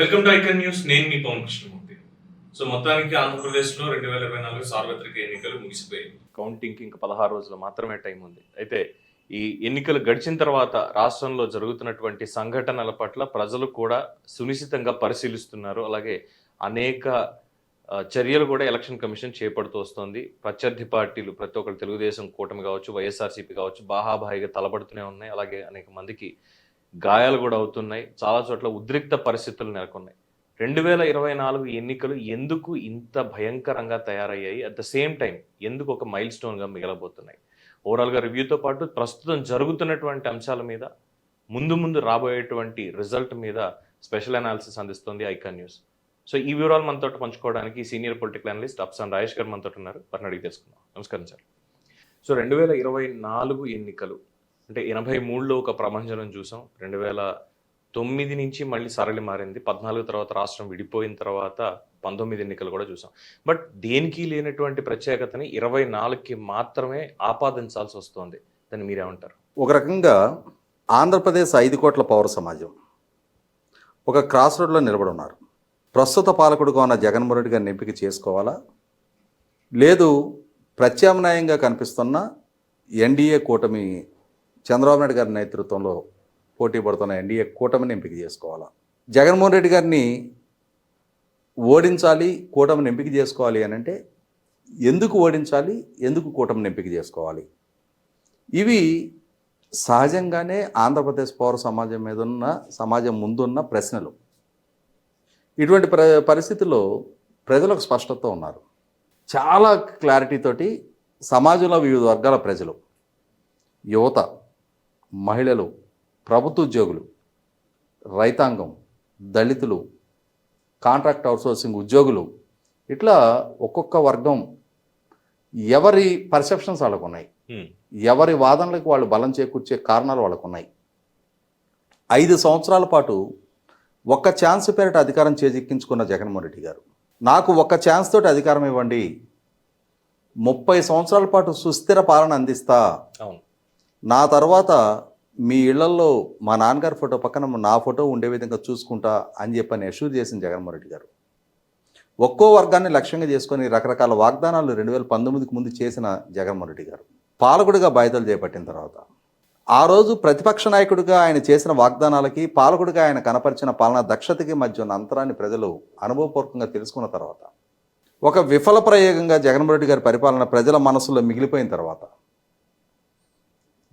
Welcome to icon news. నేను మీ Pawan Krishnamurthy. So మొత్తానికి ఆంధ్రప్రదేశ్లో రెండు వేల ఇరవై నాలుగు సార్వత్రిక ఎన్నికలు ముగిసిపోయాయి. కౌంటింగ్కి ఇంకా పదహారు రోజులు మాత్రమే టైం ఉంది. అయితే ఈ ఎన్నికలు గడిచిన తర్వాత రాష్ట్రంలో జరుగుతున్నటువంటి సంఘటనల పట్ల ప్రజలు కూడా సునిశ్చితంగా పరిశీలిస్తున్నారు. అలాగే అనేక చర్యలు కూడా ఎలక్షన్ కమిషన్ చేపడుతూ వస్తుంది. ప్రత్యర్థి పార్టీలు ప్రతి ఒక్కరు తెలుగుదేశం కూటమి కావచ్చు వైఎస్ఆర్సీపీ కావచ్చు బాహాబాయిగా తలబడుతూనే ఉన్నాయి. అలాగే అనేక మందికి గాయాలు కూడా అవుతున్నాయి. చాలా చోట్ల ఉద్రిక్త పరిస్థితులు నెలకొన్నాయి. రెండు వేల ఇరవై నాలుగు ఎన్నికలు ఎందుకు ఇంత భయంకరంగా తయారయ్యాయి? అట్ ద సేమ్ టైం ఎందుకు ఒక మైల్ స్టోన్గా మిగలబోతున్నాయి ఓవరాల్గా రివ్యూతో పాటు ప్రస్తుతం జరుగుతున్నటువంటి అంశాల మీద ముందు ముందు రాబోయేటువంటి రిజల్ట్ మీద స్పెషల్ అనాలిసిస్ అందిస్తుంది ఐకాన్ న్యూస్. సో ఈ వివరాలు మనతో పంచుకోవడానికి senior political analyst Afsan Rajesh గారు మనతో ఉన్నారు. వారిని అడిగి తెలుసుకుందాం. నమస్కారం సార్. సో రెండు వేల ఇరవై నాలుగు ఎన్నికలు అంటే ఎనభై మూడులో ఒక ప్రభంజనం చూసాం. రెండు వేల తొమ్మిది నుంచి మళ్ళీ సరళి మారింది. పద్నాలుగు తర్వాత రాష్ట్రం విడిపోయిన తర్వాత పంతొమ్మిది ఎన్నికలు కూడా చూసాం. బట్ దేనికి లేనటువంటి ప్రత్యేకతని ఇరవై నాలుగుకి మాత్రమే ఆపాదించాల్సి వస్తుంది. దాన్ని మీరేమంటారు? ఒక రకంగా ఆంధ్రప్రదేశ్ ఐదు కోట్ల పౌర సమాజం. ఒక క్రాస్ రోడ్లో నిలబడి ఉన్నారు. ప్రస్తుత పాలకుడుగా ఉన్న జగన్మోహన్ రెడ్డి గారిని ఎంపిక చేసుకోవాలా? లేదు ప్రత్యామ్నాయంగా కనిపిస్తున్న ఎన్డీఏ కూటమి చంద్రబాబు నాయుడు గారి నేతృత్వంలో పోటీ పడుతున్న ఎన్డీఏ కూటమిని ఎంపిక చేసుకోవాలా? జగన్మోహన్ రెడ్డి గారిని ఓడించాలి కూటమిని ఎంపిక చేసుకోవాలి అని అంటే ఎందుకు ఓడించాలి ఎందుకు కూటమిని ఎంపిక చేసుకోవాలి? ఇవి సహజంగానే ఆంధ్రప్రదేశ్ పౌర సమాజం మీద ఉన్న సమాజం ముందున్న ప్రశ్నలు. ఇటువంటి ప్ర పరిస్థితుల్లో ప్రజలకు స్పష్టత ఉన్నారు. చాలా క్లారిటీతోటి సమాజంలో వివిధ వర్గాల ప్రజలు యువత మహిళలు ప్రభుత్వ ఉద్యోగులు రైతాంగం దళితులు కాంట్రాక్ట్ అవుట్సోర్సింగ్ ఉద్యోగులు ఇట్లా ఒక్కొక్క వర్గం ఎవరి పర్సెప్షన్స్ వాళ్ళకు ఉన్నాయి. ఎవరి వాదనలకు వాళ్ళు బలం చేకూర్చే కారణాలు వాళ్ళకు ఉన్నాయి ఐదు సంవత్సరాల పాటు ఒక్క ఛాన్స్ పేరిట అధికారం చేజిక్కించుకున్న జగన్మోహన్ రెడ్డి గారు. నాకు ఒక్క ఛాన్స్ తోటి అధికారం ఇవ్వండి. ముప్పై సంవత్సరాల పాటు సుస్థిర పాలన అందిస్తా. అవును. నా తర్వాత మీ ఇళ్ళలో మా నాన్నగారి ఫోటో పక్కన నా ఫోటో ఉండే విధంగా చూసుకుంటా అని చెప్పని అష్యూర్ చేసింది జగన్మోహన్ రెడ్డి గారు. ఒక్కో వర్గాన్ని లక్ష్యంగా చేసుకొని రకరకాల వాగ్దానాలు రెండు వేల పంతొమ్మిదికి ముందు చేసిన జగన్మోహన్ రెడ్డి గారు. పాలకుడిగా బాధ్యతలు చేపట్టిన తర్వాత ఆ రోజు ప్రతిపక్ష నాయకుడిగా ఆయన చేసిన వాగ్దానాలకి పాలకుడిగా ఆయన కనపరిచిన పాలనా దక్షతకి మధ్య ఉన్న అంతరాన్ని ప్రజలు అనుభవపూర్వకంగా తెలుసుకున్న తర్వాత ఒక విఫల ప్రయోగంగా జగన్మోహన్ రెడ్డి గారి పరిపాలన ప్రజల మనసులో మిగిలిపోయిన తర్వాత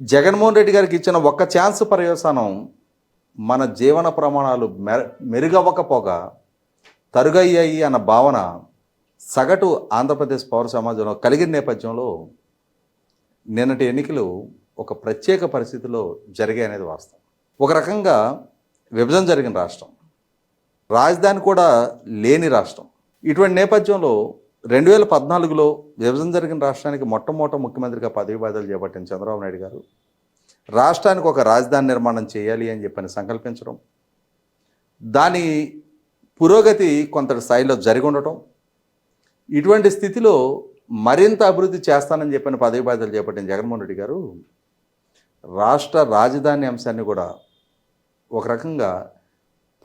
జగన్మోహన్ రెడ్డి గారికి ఇచ్చిన ఒక్క ఛాన్స్ పర్యవసానం మన జీవన ప్రమాణాలు మెర మెరుగవ్వకపోగా తరుగయ్యాయి అన్న భావన సగటు ఆంధ్రప్రదేశ్ పౌర సమాజంలో కలిగిన నేపథ్యంలో నిన్నటి ఎన్నికలు ఒక ప్రత్యేక పరిస్థితిలో జరిగాయి అనేది వాస్తవం. ఒక రకంగా విభజన జరిగిన రాష్ట్రం. రాజధాని కూడా లేని రాష్ట్రం. ఇటువంటి నేపథ్యంలో రెండు వేల పద్నాలుగులో విభజన జరిగిన రాష్ట్రానికి మొట్టమొదట ముఖ్యమంత్రిగా పదవి బాధ్యతలు చేపట్టిన చంద్రబాబు నాయుడు గారు రాష్ట్రానికి ఒక రాజధాని నిర్మాణం చేయాలి అని చెప్పని సంకల్పించడం దాని పురోగతి కొంత స్థాయిలో జరిగి ఉండటం ఇటువంటి స్థితిలో మరింత అభివృద్ధి చేస్తానని చెప్పిన పదవి బాధ్యతలు చేపట్టిన జగన్మోహన్ రెడ్డి గారు రాష్ట్ర రాజధాని అంశాన్ని కూడా ఒక రకంగా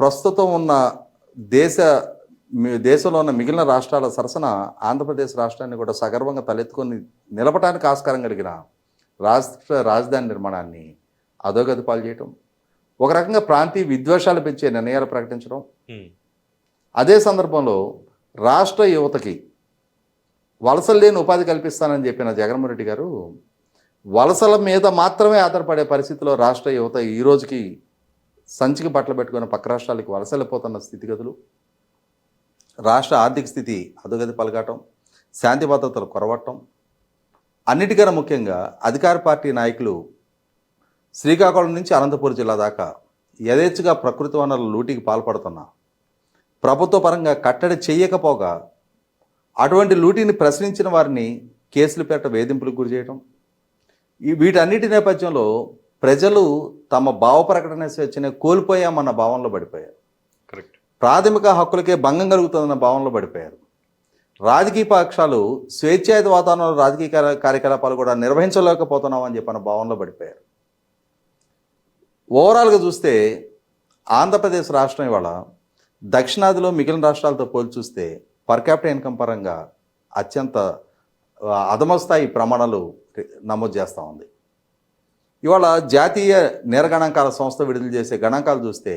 ప్రస్తుతం ఉన్న దేశ దేశంలో ఉన్న మిగిలిన రాష్ట్రాల సరసన ఆంధ్రప్రదేశ్ రాష్ట్రాన్ని కూడా సగర్వంగా తలెత్తుకొని నిలపడానికి ఆస్కారం కలిగిన రాష్ట్ర రాజధాని నిర్మాణాన్ని అధోగతి పాలు చేయటం ఒక రకంగా ప్రాంతీయ విద్వేషాలు పెంచే నిర్ణయాలు ప్రకటించడం. అదే సందర్భంలో రాష్ట్ర యువతకి వలసలు లేని ఉపాధి కల్పిస్తానని చెప్పిన జగన్మోహన్ రెడ్డి గారు వలసల మీద మాత్రమే ఆధారపడే పరిస్థితిలో రాష్ట్ర యువత ఈ రోజుకి సంచికి బట్టలు పెట్టుకుని పక్క రాష్ట్రాలకి వలసలిపోతున్న స్థితిగతులు రాష్ట్ర ఆర్థిక స్థితి అధోగతి పలకటం శాంతి భద్రతలు కొరవటం అన్నిటికన్నా ముఖ్యంగా అధికార పార్టీ నాయకులు శ్రీకాకుళం నుంచి అనంతపురం జిల్లా దాకా యథేచ్ఛగా ప్రకృతి వనరుల లూటికి పాల్పడుతున్నా ప్రభుత్వ పరంగా కట్టడి చేయకపోగా అటువంటి లూటీని ప్రశ్నించిన వారిని కేసులు పెట్ట వేధింపులకు గురి చేయడం ఈ వీటన్నిటి నేపథ్యంలో ప్రజలు తమ భావ ప్రకటన స్వేచ్ఛనే కోల్పోయామన్న భావనలో పడిపోయారు. ప్రాథమిక హక్కులకే భంగం కలుగుతుందన్న భావనలో పడిపోయారు. రాజకీయ పక్షాలు స్వేచ్ఛాయుత వాతావరణంలో రాజకీయ కార్యకలాపాలు కూడా నిర్వహించలేకపోతున్నాం అని చెప్పిన భావనలో పడిపోయారు. ఓవరాల్గా చూస్తే ఆంధ్రప్రదేశ్ రాష్ట్రం ఇవాళ దక్షిణాదిలో మిగిలిన రాష్ట్రాలతో పోల్చి చూస్తే పర్ క్యాపిటల్ ఇన్కమ్ పరంగా అత్యంత ఆ, అధమ స్థాయి ప్రమాణాలు నమోదు చేస్తూ ఉంది. ఇవాళ జాతీయ నేర గణాంకాల సంస్థ విడుదల చేసే గణాంకాలు చూస్తే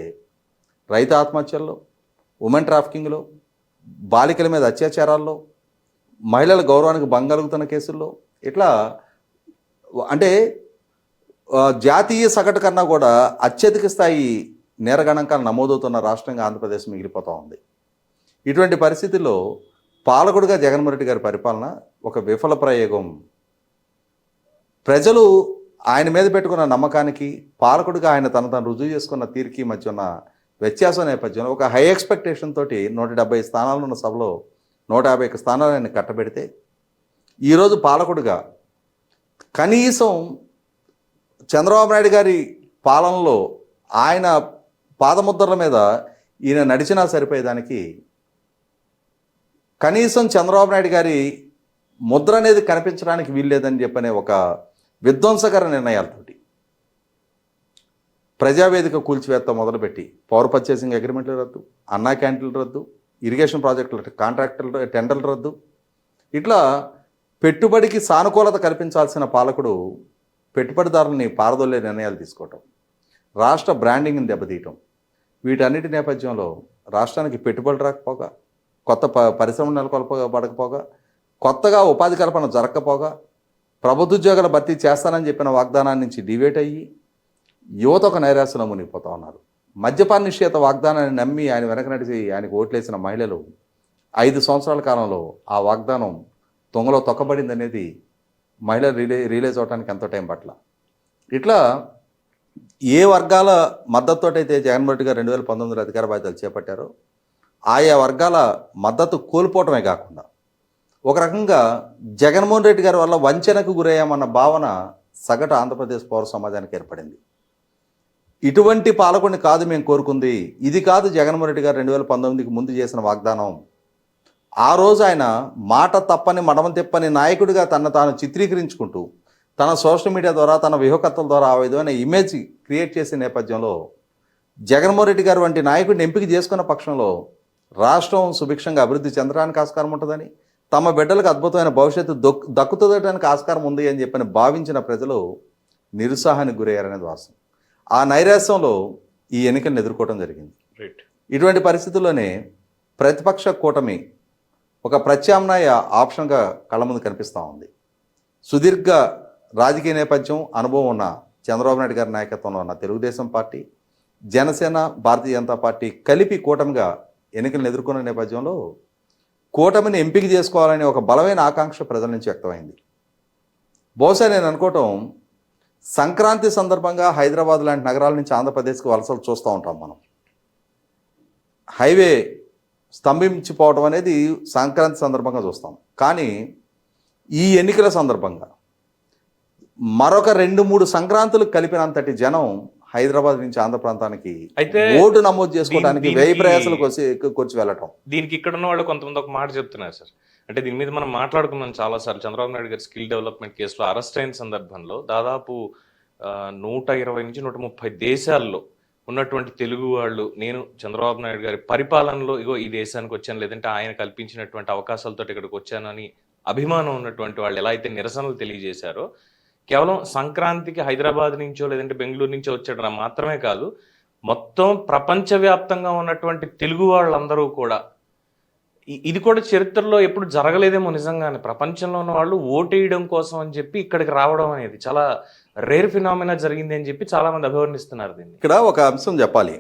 రైతు ఆత్మహత్యల్లో ఉమెన్ ట్రాఫికింగ్లో బాలికల మీద అత్యాచారాల్లో మహిళల గౌరవానికి భంగలుగుతున్న కేసుల్లో ఇట్లా అంటే జాతీయ సగటు కన్నా కూడా అత్యధిక స్థాయి నేర గణాంకాలు నమోదవుతున్న రాష్ట్రంగా ఆంధ్రప్రదేశ్ మిగిలిపోతూ ఉంది. ఇటువంటి పరిస్థితుల్లో పాలకుడుగా జగన్మోహన్ రెడ్డి గారి పరిపాలన ఒక విఫల ప్రయోగం. ప్రజలు ఆయన మీద పెట్టుకున్న నమ్మకానికి పాలకుడుగా ఆయన తన తను రుజువు చేసుకున్న తీరుకి మధ్య ఉన్న వ్యత్యాసం నేపథ్యంలో ఒక హై ఎక్స్పెక్టేషన్ తోటి నూట డెబ్బై స్థానాలు ఉన్న సభలో నూట యాభై ఒక్క స్థానాలు ఆయన కట్టబెడితే ఈరోజు పాలకుడుగా కనీసం చంద్రబాబు నాయుడు గారి పాలనలో ఆయన పాదముద్రల మీద ఈయన నడిచినా సరిపోయేదానికి కనీసం చంద్రబాబు నాయుడు గారి ముద్ర అనేది కనిపించడానికి వీల్లేదని చెప్పనే ఒక విధ్వంసకర నిర్ణయాలతోటి ప్రజావేదిక కూల్చివేత్త మొదలుపెట్టి పవర్ పర్చేసింగ్ అగ్రిమెంట్లు రద్దు అన్నా క్యాంటీన్లు రద్దు ఇరిగేషన్ ప్రాజెక్టులు కాంట్రాక్టర్లు టెండర్లు రద్దు. ఇట్లా పెట్టుబడికి సానుకూలత కల్పించాల్సిన పాలకుడు పెట్టుబడిదారులని పారదొల్లే నిర్ణయాలు తీసుకోవటం రాష్ట్ర బ్రాండింగ్ని దెబ్బతీయటం. వీటన్నిటి నేపథ్యంలో రాష్ట్రానికి పెట్టుబడులు రాకపోగా కొత్త ప పరిశ్రమలు నెలకొల్పబడకపోగా కొత్తగా ఉపాధి కల్పన జరగకపోగా ప్రభుత్వ ఉద్యోగాల భర్తీ చేస్తానని చెప్పిన వాగ్దానాన్ని నుంచి డివేట్ అయ్యి యువత ఒక నైరాశ్యంలో మునిగిపోతా ఉన్నారు. మద్యపాన నిషేధ వాగ్దానాన్ని నమ్మి ఆయన వెనక నడిచి ఆయనకు ఓట్లేసిన మహిళలు ఐదు సంవత్సరాల కాలంలో ఆ వాగ్దానం తొంగలో తొక్కబడింది అనేది మహిళ రిలే రియలైజ్ అవడానికి ఎంతో టైం పట్ల. ఇట్లా ఏ వర్గాల మద్దతుతోటైతే జగన్మోహన్ రెడ్డి గారు రెండు వేల పంతొమ్మిదిలో అధికార బాధ్యతలు చేపట్టారో ఆయా వర్గాల మద్దతు కోల్పోవటమే కాకుండా ఒక రకంగా జగన్మోహన్ రెడ్డి గారి వల్ల వంచనకు గురయ్యామన్న భావన సగటు ఆంధ్రప్రదేశ్ పౌర సమాజానికి ఏర్పడింది. ఇటువంటి పాలకుడిని కాదు మేము కోరుకుంది. ఇది కాదు జగన్మోహన్ రెడ్డి గారు రెండు వేల పంతొమ్మిదికి ముందు చేసిన వాగ్దానం. ఆ రోజు ఆయన మాట తప్పని మడమ తిప్పని నాయకుడిగా తన తాను చిత్రీకరించుకుంటూ తన సోషల్ మీడియా ద్వారా తన వ్యూహకర్తల ద్వారా ఆ విధమైన ఇమేజ్ క్రియేట్ చేసే నేపథ్యంలో జగన్మోహన్ రెడ్డి గారు వంటి నాయకుడిని ఎంపిక చేసుకున్న పక్షంలో రాష్ట్రం సుభిక్షంగా అభివృద్ధి చెందడానికి ఆస్కారం ఉంటుందని తమ బిడ్డలకు అద్భుతమైన భవిష్యత్తు దొక్ దక్కుతుందటానికి ఆస్కారం ఉంది అని చెప్పని భావించిన ప్రజలు నిరుత్సాహానికి గురయ్యారనేది వాస్తవం. ఆ నైరాశ్యంలో ఈ ఎన్నికలను ఎదుర్కోవడం జరిగింది. రైట్ ఇటువంటి పరిస్థితుల్లోనే ప్రతిపక్ష కూటమి ఒక ప్రత్యామ్నాయ ఆప్షన్గా కళ్ళ ముందు కనిపిస్తూ ఉంది. సుదీర్ఘ రాజకీయ నేపథ్యం అనుభవం ఉన్న చంద్రబాబు నాయుడు గారి నాయకత్వంలో ఉన్న తెలుగుదేశం పార్టీ జనసేన భారతీయ జనతా పార్టీ కలిపి కూటమిగా ఎన్నికలను ఎదుర్కొన్న నేపథ్యంలో కూటమిని ఎంపిక చేసుకోవాలనే ఒక బలమైన ఆకాంక్ష ప్రజల నుంచి వ్యక్తమైంది. బహుశా నేను అనుకోవటం సంక్రాంతి సందర్భంగా హైదరాబాద్ లాంటి నగరాల నుంచి ఆంధ్రప్రదేశ్కి వలసలు చూస్తూ ఉంటాం మనం. హైవే స్తంభించిపోవడం అనేది సంక్రాంతి సందర్భంగా చూస్తాం. కానీ ఈ ఎన్నికల సందర్భంగా మరొక రెండు మూడు సంక్రాంతులు కలిపినంతటి జనం హైదరాబాద్ నుంచి ఆంధ్ర ప్రాంతానికి అయితే ఓటు నమోదు చేసుకోవడానికి వ్యయ ప్రయాసాలకు వచ్చి కొచ్చి వెళ్ళటం. దీనికి ఇక్కడ ఉన్న వాళ్ళు కొంతమంది ఒక మాట చెప్తున్నారు సార్. అంటే దీని మీద మనం మాట్లాడుకున్నాం చాలాసార్లు. చంద్రబాబు నాయుడు గారి స్కిల్ డెవలప్మెంట్ కేసులో అరెస్ట్ అయిన సందర్భంలో దాదాపు నూట ఇరవై నుంచి నూట ముప్పై దేశాల్లో ఉన్నటువంటి తెలుగు వాళ్ళు నేను చంద్రబాబు నాయుడు గారి పరిపాలనలో ఇగో ఈ దేశానికి వచ్చాను లేదంటే ఆయన కల్పించినటువంటి అవకాశాలతో ఇక్కడికి వచ్చానని అభిమానం ఉన్నటువంటి వాళ్ళు ఎలా అయితే నిరసనలు తెలియజేశారో కేవలం సంక్రాంతికి హైదరాబాద్ నుంచో లేదంటే బెంగళూరు నుంచో వచ్చాడు మాత్రమే కాదు మొత్తం ప్రపంచవ్యాప్తంగా ఉన్నటువంటి తెలుగు వాళ్ళందరూ కూడా ఇది కూడా చరిత్రలో ఎప్పుడు జరగలేదేమో నిజంగానే. ప్రపంచంలో ఉన్న వాళ్ళు ఓటేయడం కోసం అని చెప్పి ఇక్కడికి రావడం అనేది చాలా రేర్ ఫినామినా జరిగింది అని చెప్పి చాలా మంది అభివర్ణిస్తున్నారు దీన్ని. ఇక్కడ ఒక అంశం చెప్పాలి.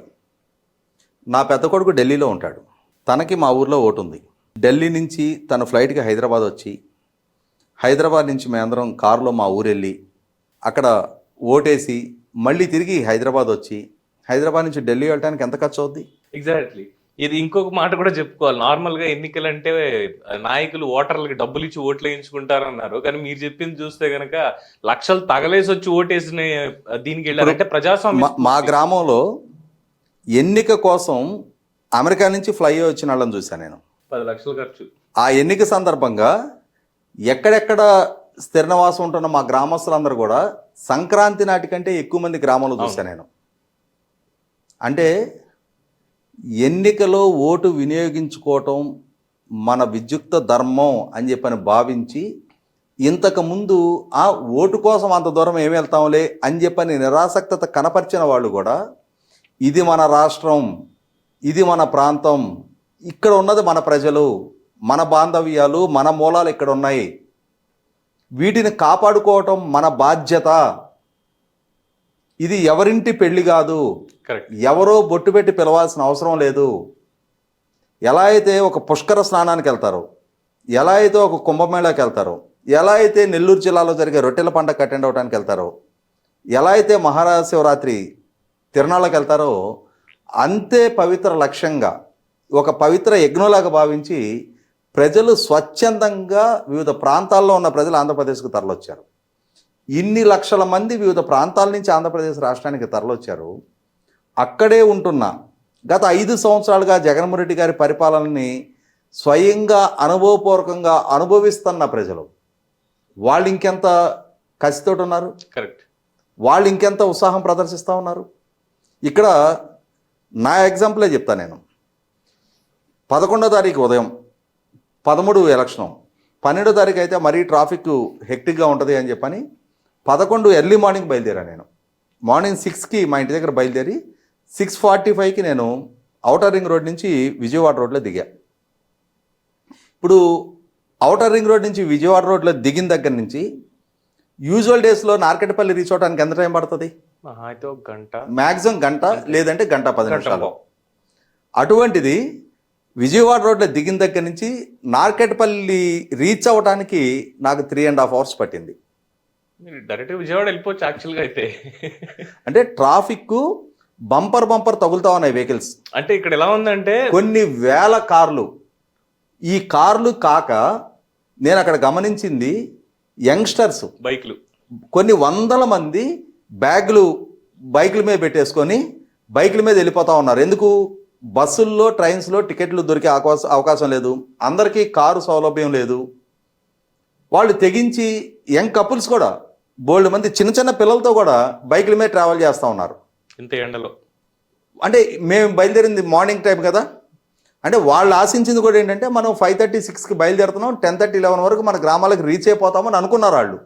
నా పెద్ద కొడుకు ఢిల్లీలో ఉంటాడు. తనకి మా ఊర్లో ఓటు ఉంది. ఢిల్లీ నుంచి తన ఫ్లైట్కి హైదరాబాద్ వచ్చి హైదరాబాద్ నుంచి మేమందరం కారులో మా ఊరు వెళ్ళి అక్కడ ఓటేసి మళ్ళీ తిరిగి హైదరాబాద్ వచ్చి హైదరాబాద్ నుంచి ఢిల్లీ వెళ్ళడానికి ఎంత ఖర్చు అవుద్ది? ఎగ్జాక్ట్లీ ఇది ఇంకొక మాట కూడా చెప్పుకోవాలి. నార్మల్గా ఎన్నికలు అంటే నాయకులు ఓటర్లకి డబ్బులు ఇచ్చి ఓట్లు వేయించుకుంటారు అన్నారు కానీ మీరు చెప్పింది చూస్తే గనక లక్షలు తగలేసి వచ్చి ఓటేసిన దీనికి వెళ్ళారంటే ప్రజాస్వామ్యం మా- గ్రామంలో ఎన్నిక కోసం అమెరికా నుంచి ఫ్లై వచ్చిన వాళ్ళని చూశాను నేను. పది లక్షలు ఖర్చు. ఆ ఎన్నిక సందర్భంగా ఎక్కడెక్కడ స్థిర నివాసం ఉంటున్న మా గ్రామస్తులందరూ కూడా సంక్రాంతి నాటికంటే ఎక్కువ మంది గ్రామంలో చూశాను నేను. అంటే ఎన్నికలో ఓటు వినియోగించుకోవటం మన విద్యుక్త ధర్మం అని చెప్పని భావించి ఇంతకుముందు ఆ ఓటు కోసం అంత దూరం ఏమి వెళ్తాంలే అని చెప్పని నిరాసక్తత కనపరిచిన వాళ్ళు కూడా ఇది మన రాష్ట్రం ఇది మన ప్రాంతం ఇక్కడ ఉన్నది మన ప్రజలు మన బాంధవ్యాలు మన మూలాలు ఇక్కడ ఉన్నాయి. వీటిని కాపాడుకోవటం మన బాధ్యత. ఇది ఎవరింటి పెళ్ళి కాదు. ఎవరో బొట్టు పెట్టి పిలవాల్సిన అవసరం లేదు. ఎలా అయితే ఒక పుష్కర స్నానానికి వెళ్తారో ఎలా అయితే ఒక కుంభమేళాకి వెళ్తారో ఎలా అయితే నెల్లూరు జిల్లాలో జరిగే రొట్టెల పండగ అటెండ్ అవడానికి వెళ్తారో ఎలా అయితే మహాశివరాత్రి శివరాత్రి తిరణాలకు వెళ్తారో అంతే పవిత్ర లక్ష్యంగా ఒక పవిత్ర యజ్ఞంలాగా భావించి ప్రజలు స్వచ్ఛందంగా వివిధ ప్రాంతాల్లో ఉన్న ప్రజలు ఆంధ్రప్రదేశ్కు తరలొచ్చారు ఇన్ని లక్షల మంది వివిధ ప్రాంతాల నుంచి ఆంధ్రప్రదేశ్ రాష్ట్రానికి తరలొచ్చారు అక్కడే ఉంటున్న. గత ఐదు సంవత్సరాలుగా జగన్మోహన్ రెడ్డి గారి పరిపాలనని స్వయంగా అనుభవపూర్వకంగా అనుభవిస్తున్న ప్రజలు వాళ్ళు ఇంకెంత కసితోటి ఉన్నారు? కరెక్ట్. వాళ్ళు ఇంకెంత ఉత్సాహం ప్రదర్శిస్తూ ఉన్నారు? ఇక్కడ నా ఎగ్జాంపులే చెప్తా నేను. పదకొండో తారీఖు ఉదయం పదమూడు ఎలక్షన్. పన్నెండో తారీఖు అయితే మరీ ట్రాఫిక్ హెక్టిక్గా ఉంటుంది అని చెప్పని పదకొండు ఎర్లీ మార్నింగ్ బయలుదేరా నేను. మార్నింగ్ సిక్స్కి మా ఇంటి దగ్గర బయలుదేరి సిక్స్ ఫార్టీ ఫైవ్కి నేను ఔటర్ రింగ్ రోడ్ నుంచి విజయవాడ రోడ్లో దిగా. ఇప్పుడు ఔటర్ రింగ్ రోడ్ నుంచి విజయవాడ రోడ్లో దిగిన దగ్గర నుంచి యూజువల్ డేస్లో నార్కెట్పల్లి రీచ్ అవడానికి ఎంత టైం పడుతుంది? గంట. మ్యాక్సిమం గంట లేదంటే గంట పది నిమిషాలు. అటువంటిది విజయవాడ రోడ్లో దిగిన దగ్గర నుంచి నార్కెట్పల్లి రీచ్ అవ్వడానికి నాకు త్రీ అండ్ హాఫ్ అవర్స్ పట్టింది. డైరెక్ట్ విజయవాడ వెళ్ళిపోవచ్చు యాక్చువల్గా అయితే. అంటే ట్రాఫిక్ బంపర్ బంపర్ తగులుతా ఉన్నాయి వెహికల్స్. అంటే ఇక్కడ ఎలా ఉందంటే కొన్ని వేల కార్లు. ఈ కార్లు కాక నేను అక్కడ గమనించింది యంగ్స్టర్స్. బైక్లు. కొన్ని వందల మంది బ్యాగులు బైకుల మీద పెట్టేసుకొని బైకుల మీద వెళ్ళిపోతా ఉన్నారు. ఎందుకు? బస్సుల్లో ట్రైన్స్లో టికెట్లు దొరికే అవకాశం అవకాశం లేదు. అందరికీ కారు సౌలభ్యం లేదు. వాళ్ళు తెగించి యంగ్ కపుల్స్ కూడా బోల్డ్ మంది చిన్న చిన్న పిల్లలతో కూడా బైకుల మీద ట్రావెల్ చేస్తూ ఉన్నారు. ఇంత ఎండలో. అంటే మేము బయలుదేరింది మార్నింగ్ టైం కదా. అంటే వాళ్ళు ఆశించింది కూడా ఏంటంటే మనం ఫైవ్ థర్టీ సిక్స్కి బయలుదేరుతున్నాం టెన్ థర్టీ లెవెన్ వరకు మన గ్రామాలకు రీచ్ అయిపోతామని అనుకున్నారు వాళ్ళు.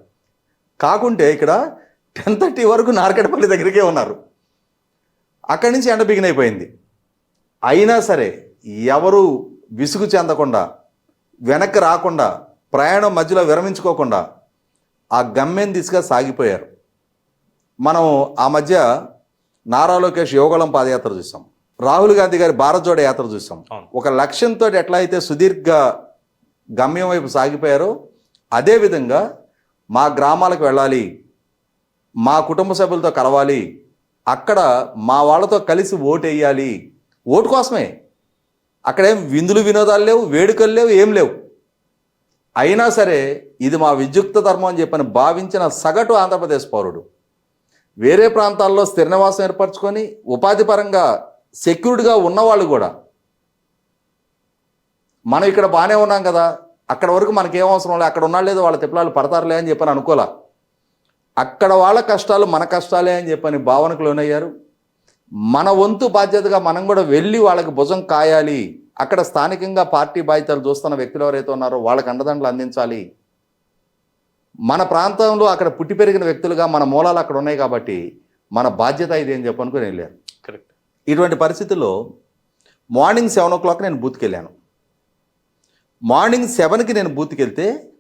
కాకుంటే ఇక్కడ టెన్ థర్టీ వరకు నార్కెట్పల్లి దగ్గరికే ఉన్నారు. అక్కడి నుంచి ఎండ బిగిన్ అయిపోయింది. అయినా సరే ఎవరు విసుగు చెందకుండా వెనక్కి రాకుండా ప్రయాణం మధ్యలో విరమించుకోకుండా ఆ గమ్యం దిశగా సాగిపోయారు. మనం ఆ మధ్య నారా లోకేష్ యోగళం పాదయాత్ర చూసాం. రాహుల్ గాంధీ గారి భారత్ జోడో యాత్ర చూసాం. ఒక లక్ష్యంతో ఎట్లా అయితే సుదీర్ఘ గమ్యం వైపు సాగిపోయారో అదేవిధంగా మా గ్రామాలకు వెళ్ళాలి మా కుటుంబ సభ్యులతో కలవాలి అక్కడ మా వాళ్ళతో కలిసి ఓటు వేయాలి ఓటు కోసమే. అక్కడేం విందులు వినోదాలు లేవు వేడుకలు లేవు ఏం లేవు. అయినా సరే ఇది మా విద్యుక్త ధర్మం అని చెప్పని భావించిన సగటు ఆంధ్రప్రదేశ్ పౌరుడు. వేరే ప్రాంతాల్లో స్థిర నివాసం ఏర్పరచుకొని ఉపాధి పరంగా సెక్యూర్డ్గా ఉన్నవాళ్ళు కూడా మనం ఇక్కడ బాగానే ఉన్నాం కదా అక్కడ వరకు మనకేం అవసరం లేదు అక్కడ ఉన్నా లేదు వాళ్ళ తిప్పలాలు పడతారులే అని చెప్పని అనుకోలే. అక్కడ వాళ్ళ కష్టాలు మన కష్టాలే అని చెప్పని భావనకు లోనయ్యారు. మన వంతు బాధ్యతగా మనం కూడా వెళ్ళి వాళ్ళకి భుజం కాయాలి అక్కడ స్థానికంగా పార్టీ బాధ్యతలు చూస్తున్న వ్యక్తులు ఎవరైతే ఉన్నారో వాళ్ళకి అండదండలు అందించాలి మన ప్రాంతంలో అక్కడ పుట్టి పెరిగిన వ్యక్తులుగా మన మూలాలు అక్కడ ఉన్నాయి కాబట్టి మన బాధ్యత ఇది అని చెప్పనుకుని వెళ్ళారు కరెక్ట్ ఇటువంటి పరిస్థితుల్లో మార్నింగ్ సెవెన్ ఓ క్లాక్ నేను బూత్కి వెళ్ళాను. మార్నింగ్ సెవెన్కి నేను బూత్కి వెళ్తే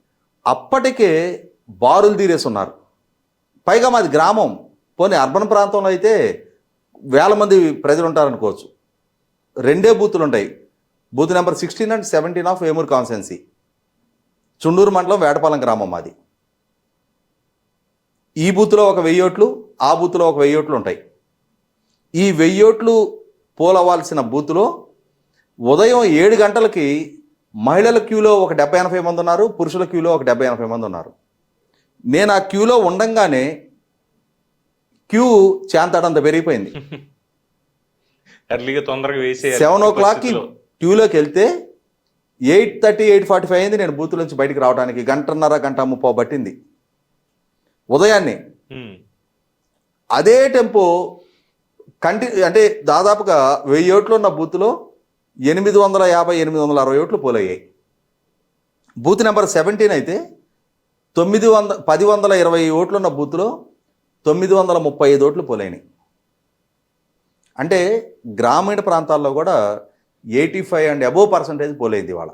అప్పటికే బారులు తీరేసి ఉన్నారు. పైగా మాది గ్రామం. పోనీ అర్బన్ ప్రాంతంలో అయితే వేల మంది ప్రజలు ఉంటారనుకోవచ్చు. రెండే బూతులు ఉంటాయి. Booth number sixteen and seventeen of Vemuru constituency Chunduru మండలం వేటపాలెం గ్రామం మాది. ఈ బూత్లో ఒక వెయ్యి ఓట్లు ఆ బూత్లో ఒక వెయ్యి ఓట్లు ఉంటాయి. ఈ వెయ్యోట్లు పోలవ్వాల్సిన బూత్లో ఉదయం ఏడు గంటలకి మహిళల క్యూలో ఒక డెబ్బై ఎనభై మంది ఉన్నారు పురుషుల క్యూలో ఒక డెబ్బై ఎనభై మంది ఉన్నారు. నేను ఆ క్యూలో ఉండంగానే క్యూ చాంతాడంత పెరిగిపోయింది. ఎర్లీగా తొందరగా వేసే సెవెన్ ఓ క్లాక్కి క్యూలోకి వెళ్తే eight thirty eight forty five అయింది నేను బూత్ నుంచి బయటికి రావడానికి గంటన్నర గంట ముప్పో పట్టింది. ఉదయాన్నే. అదే టెంపో కంటి అంటే దాదాపుగా వెయ్యి ఓట్లు ఉన్న బూత్లో ఎనిమిది వందల యాభై ఎనిమిది వందల అరవై ఓట్లు పోలయ్యాయి. బూత్ నెంబర్ సెవెంటీన్ అయితే తొమ్మిది వంద పది వందల ఇరవై ఓట్లు ఉన్న బూత్లో తొమ్మిది వందల ముప్పై ఐదు ఓట్లు పోలైనాయి. అంటే గ్రామీణ ప్రాంతాల్లో కూడా eighty five and above percentage పోలైంది ఇవాళ.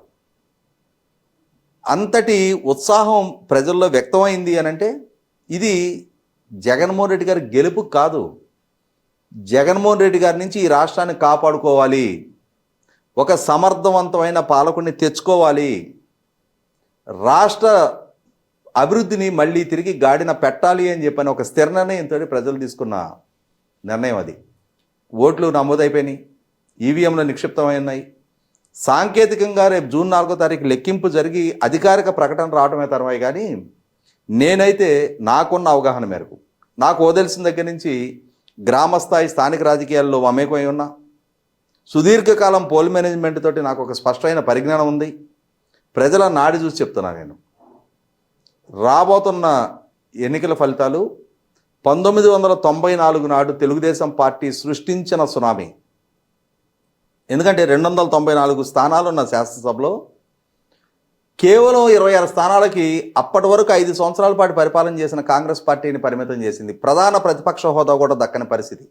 అంతటి ఉత్సాహం ప్రజల్లో వ్యక్తమైంది అని అంటే ఇది జగన్మోహన్ రెడ్డి గారి గెలుపు కాదు. జగన్మోహన్ రెడ్డి గారి నుంచి ఈ రాష్ట్రాన్ని కాపాడుకోవాలి. ఒక సమర్థవంతమైన పాలకుడిని తెచ్చుకోవాలి. రాష్ట్ర అభివృద్ధిని మళ్ళీ తిరిగి గాడిన పెట్టాలి అని చెప్పని ఒక స్థిర నిర్ణయంతో ప్రజలు తీసుకున్న నిర్ణయం అది. ఓట్లు నమోదైపోయినాయి. ఈవీఎంలు నిక్షిప్తమై ఉన్నాయి. సాంకేతికంగా రేపు జూన్ నాలుగో తారీఖు లెక్కింపు జరిగి అధికారిక ప్రకటన రావడమే తర్వాయి కానీ నేనైతే నాకున్న అవగాహన మేరకు నాకు ఓదెలిసిన దగ్గర నుంచి గ్రామస్థాయి స్థానిక రాజకీయాల్లో మమేకమై ఉన్నా. సుదీర్ఘకాలం పోల్ మేనేజ్మెంట్ తోటి నాకు ఒక స్పష్టమైన పరిజ్ఞానం ఉంది. ప్రజల నాడి చూసి చెప్తున్నా నేను. రాబోతున్న ఎన్నికల ఫలితాలు పంతొమ్మిది వందల తొంభై నాలుగు నాడు తెలుగుదేశం పార్టీ సృష్టించిన సునామీ. ఎందుకంటే రెండు వందల తొంభై నాలుగు స్థానాలు ఉన్న శాసనసభలో కేవలం ఇరవై ఆరు స్థానాలకి అప్పటి వరకు ఐదు సంవత్సరాల పాటు పరిపాలన చేసిన కాంగ్రెస్ పార్టీని పరిమితం చేసింది. ప్రధాన ప్రతిపక్ష హోదా కూడా దక్కని పరిస్థితి.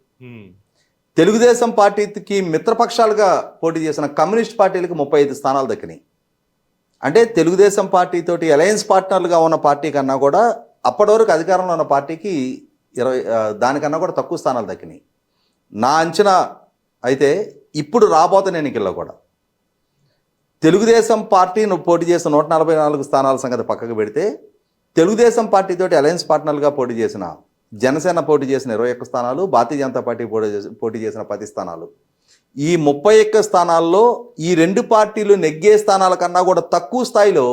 తెలుగుదేశం పార్టీకి మిత్రపక్షాలుగా పోటీ చేసిన కమ్యూనిస్ట్ పార్టీలకు ముప్పై ఐదు స్థానాలు దక్కినాయి. అంటే తెలుగుదేశం పార్టీతోటి అలయన్స్ పార్ట్నర్లుగా ఉన్న పార్టీ కన్నా కూడా అప్పటి వరకు అధికారంలో ఉన్న పార్టీకి ఇరవై దానికన్నా కూడా తక్కువ స్థానాలు దక్కినాయి. నా అంచనా అయితే ఇప్పుడు రాబోతున్న ఎన్నికల్లో కూడా తెలుగుదేశం పార్టీ నువ్వు పోటీ చేసిన నూట నలభై నాలుగు స్థానాల సంగతి పక్కకు పెడితే తెలుగుదేశం పార్టీతోటి అలయన్స్ పార్ట్నర్గా పోటీ చేసిన జనసేన పోటీ చేసిన ఇరవై ఒక్క స్థానాలు భారతీయ జనతా పార్టీ పోటీ పోటీ చేసిన పది స్థానాలు. ఈ ముప్పై ఒక్క స్థానాల్లో ఈ రెండు పార్టీలు నెగ్గే స్థానాల కన్నా కూడా తక్కువ స్థాయిలో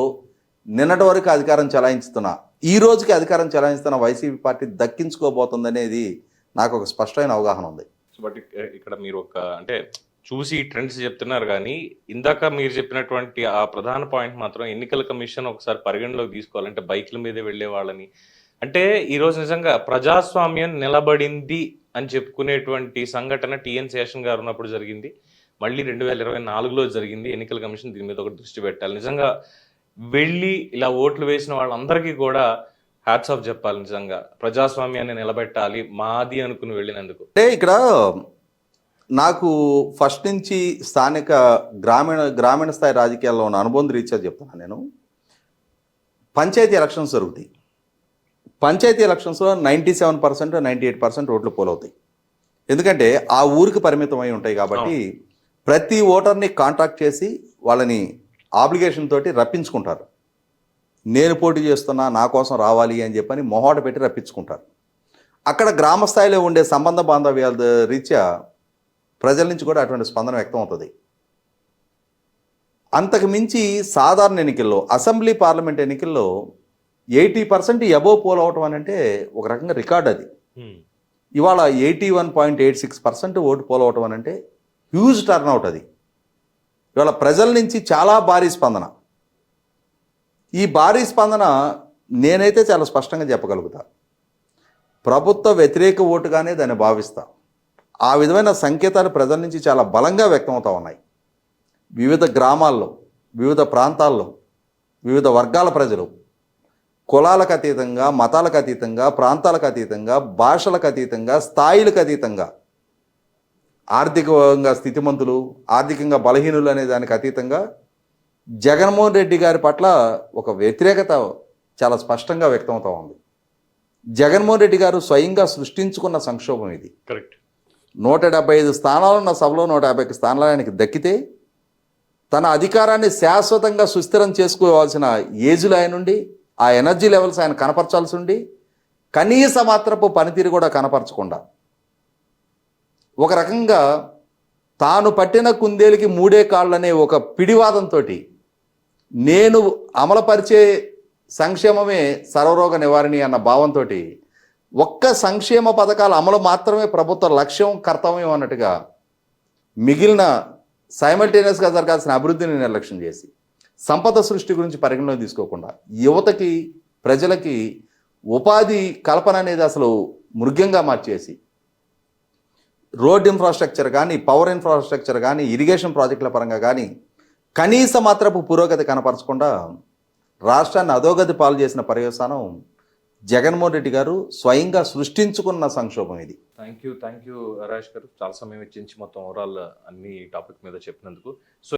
నిన్నటి వరకు అధికారం చెలాయించుతున్న ఈ రోజుకి అధికారం చెలాయిస్తున్న వైసీపీ పార్టీ దక్కించుకోబోతుందనేది నాకు ఒక స్పష్టమైన అవగాహన ఉంది. బట్ ఇక్కడ మీరు ఒక అంటే చూసి ట్రెండ్స్ చెప్తున్నారు కానీ ఇందాక మీరు చెప్పినటువంటి ఆ ప్రధాన పాయింట్ మాత్రం ఎన్నికల కమిషన్ ఒకసారి పరిగణలోకి తీసుకోవాలంటే బైక్ల మీద వెళ్ళే వాళ్ళని. అంటే ఈరోజు నిజంగా ప్రజాస్వామ్యం నిలబడింది అని చెప్పుకునేటువంటి సంఘటన టిఎన్ శేషన్ గారు ఉన్నప్పుడు జరిగింది. మళ్ళీ రెండు వేల ఇరవై నాలుగులో జరిగింది. ఎన్నికల కమిషన్ దీని మీద ఒక దృష్టి పెట్టాలి. నిజంగా వెళ్ళి ఇలా ఓట్లు వేసిన వాళ్ళందరికీ కూడా హ్యాట్స్ ఆఫ్ చెప్పాలి నిజంగా. ప్రజాస్వామ్యాన్ని నిలబెట్టాలి. మాది అనుకుని వెళ్ళినందుకు. అంటే ఇక్కడ నాకు ఫస్ట్ నుంచి స్థానిక గ్రామీణ గ్రామీణ స్థాయి రాజకీయాల్లో ఉన్న అనుబంధ రీత్యా చెప్తున్నాను నేను. పంచాయతీ ఎలక్షన్స్ జరుగుతాయి. పంచాయతీ ఎలక్షన్స్లో ninety seven percent ninety eight percent ఓట్లు పోలవుతాయి. ఎందుకంటే ఆ ఊరికి పరిమితమై ఉంటాయి కాబట్టి ప్రతి ఓటర్ని కాంటాక్ట్ చేసి వాళ్ళని ఆబ్లిగేషన్ తోటి రప్పించుకుంటారు. నేను పోటీ చేస్తున్నా నా కోసం రావాలి అని చెప్పని మొహాట పెట్టి రప్పించుకుంటారు. అక్కడ గ్రామ స్థాయిలో ఉండే సంబంధ బాంధవ్యాల రీత్యా ప్రజల నుంచి కూడా అటువంటి స్పందన వ్యక్తం అవుతుంది అంతకు మించి సాధారణ ఎన్నికల్లో అసెంబ్లీ పార్లమెంట్ ఎన్నికల్లో ఎయిటీ పర్సెంట్ ఎబో పోల్ అవటం అని అంటే ఒక రకంగా రికార్డ్ అది. ఇవాళ eighty one point eight six percent vote poll అవటం అని అంటే హ్యూజ్ టర్న్అవుట్ అది. ఇవాళ ప్రజల నుంచి చాలా భారీ స్పందన. ఈ భారీ స్పందన నేనైతే చాలా స్పష్టంగా చెప్పగలుగుతా. ప్రభుత్వ వ్యతిరేక ఓటుగానే దాన్ని భావిస్తా. ఆ విధమైన సంకేతాలు ప్రజల నుంచి చాలా బలంగా వ్యక్తమవుతూ ఉన్నాయి. వివిధ గ్రామాల్లో వివిధ ప్రాంతాల్లో వివిధ వర్గాల ప్రజలు కులాలకు అతీతంగా మతాలకు అతీతంగా ప్రాంతాలకు అతీతంగా భాషలకు అతీతంగా స్థాయిలకు అతీతంగా ఆర్థికంగా స్థితిమంతులు ఆర్థికంగా బలహీనులు అనే దానికి అతీతంగా జగన్మోహన్ రెడ్డి గారి పట్ల ఒక వ్యతిరేకత చాలా స్పష్టంగా వ్యక్తమవుతూ ఉంది. జగన్మోహన్ రెడ్డి గారు స్వయంగా సృష్టించుకున్న సంక్షోభం ఇది. కరెక్ట్. నూట డెబ్బై ఐదు స్థానాలున్న సభలో నూట యాభై ఒక స్థానాలు ఆయనకి దక్కితే తన అధికారాన్ని శాశ్వతంగా సుస్థిరం చేసుకోవాల్సిన ఏజ్లు ఆయన ఉండి ఆ ఎనర్జీ లెవెల్స్ ఆయన కనపరచాల్సి ఉండి కనీస మాత్రపు పనితీరు కూడా కనపరచకుండా. ఒక రకంగా తాను పట్టిన కుందేలికి మూడే కాళ్ళనే ఒక పిడివాదంతో నేను అమలుపరిచే సంక్షేమమే సర్వరోగ నివారణి అన్న భావంతో ఒక్క సంక్షేమ పథకాల అమలు మాత్రమే ప్రభుత్వ లక్ష్యం కర్తవ్యం అన్నట్టుగా మిగిలిన సైమల్టేనియస్గా జరగాల్సిన అభివృద్ధిని నిర్లక్ష్యం చేసి సంపద సృష్టి గురించి పరిగణలోకి తీసుకోకుండా యువతకి ప్రజలకి ఉపాధి కల్పన అనేది అసలు మృగ్యంగా మార్చేసి రోడ్ ఇన్ఫ్రాస్ట్రక్చర్ కానీ పవర్ ఇన్ఫ్రాస్ట్రక్చర్ కానీ ఇరిగేషన్ ప్రాజెక్టుల పరంగా కానీ కనీస మాత్రపు పురోగతి కనపరచకుండా రాష్ట్రాన్ని అధోగతి పాలు చేసిన పర్యవసానం జగన్మోహన్ రెడ్డి గారు స్వయంగా సృష్టించుకున్న సంక్షోభం ఇది. Thank you thank you Rajesh garu. చాలా సమయం ఇచ్చించి మొత్తం ఓవరాల్ అన్ని టాపిక్ మీద చెప్పినందుకు. సో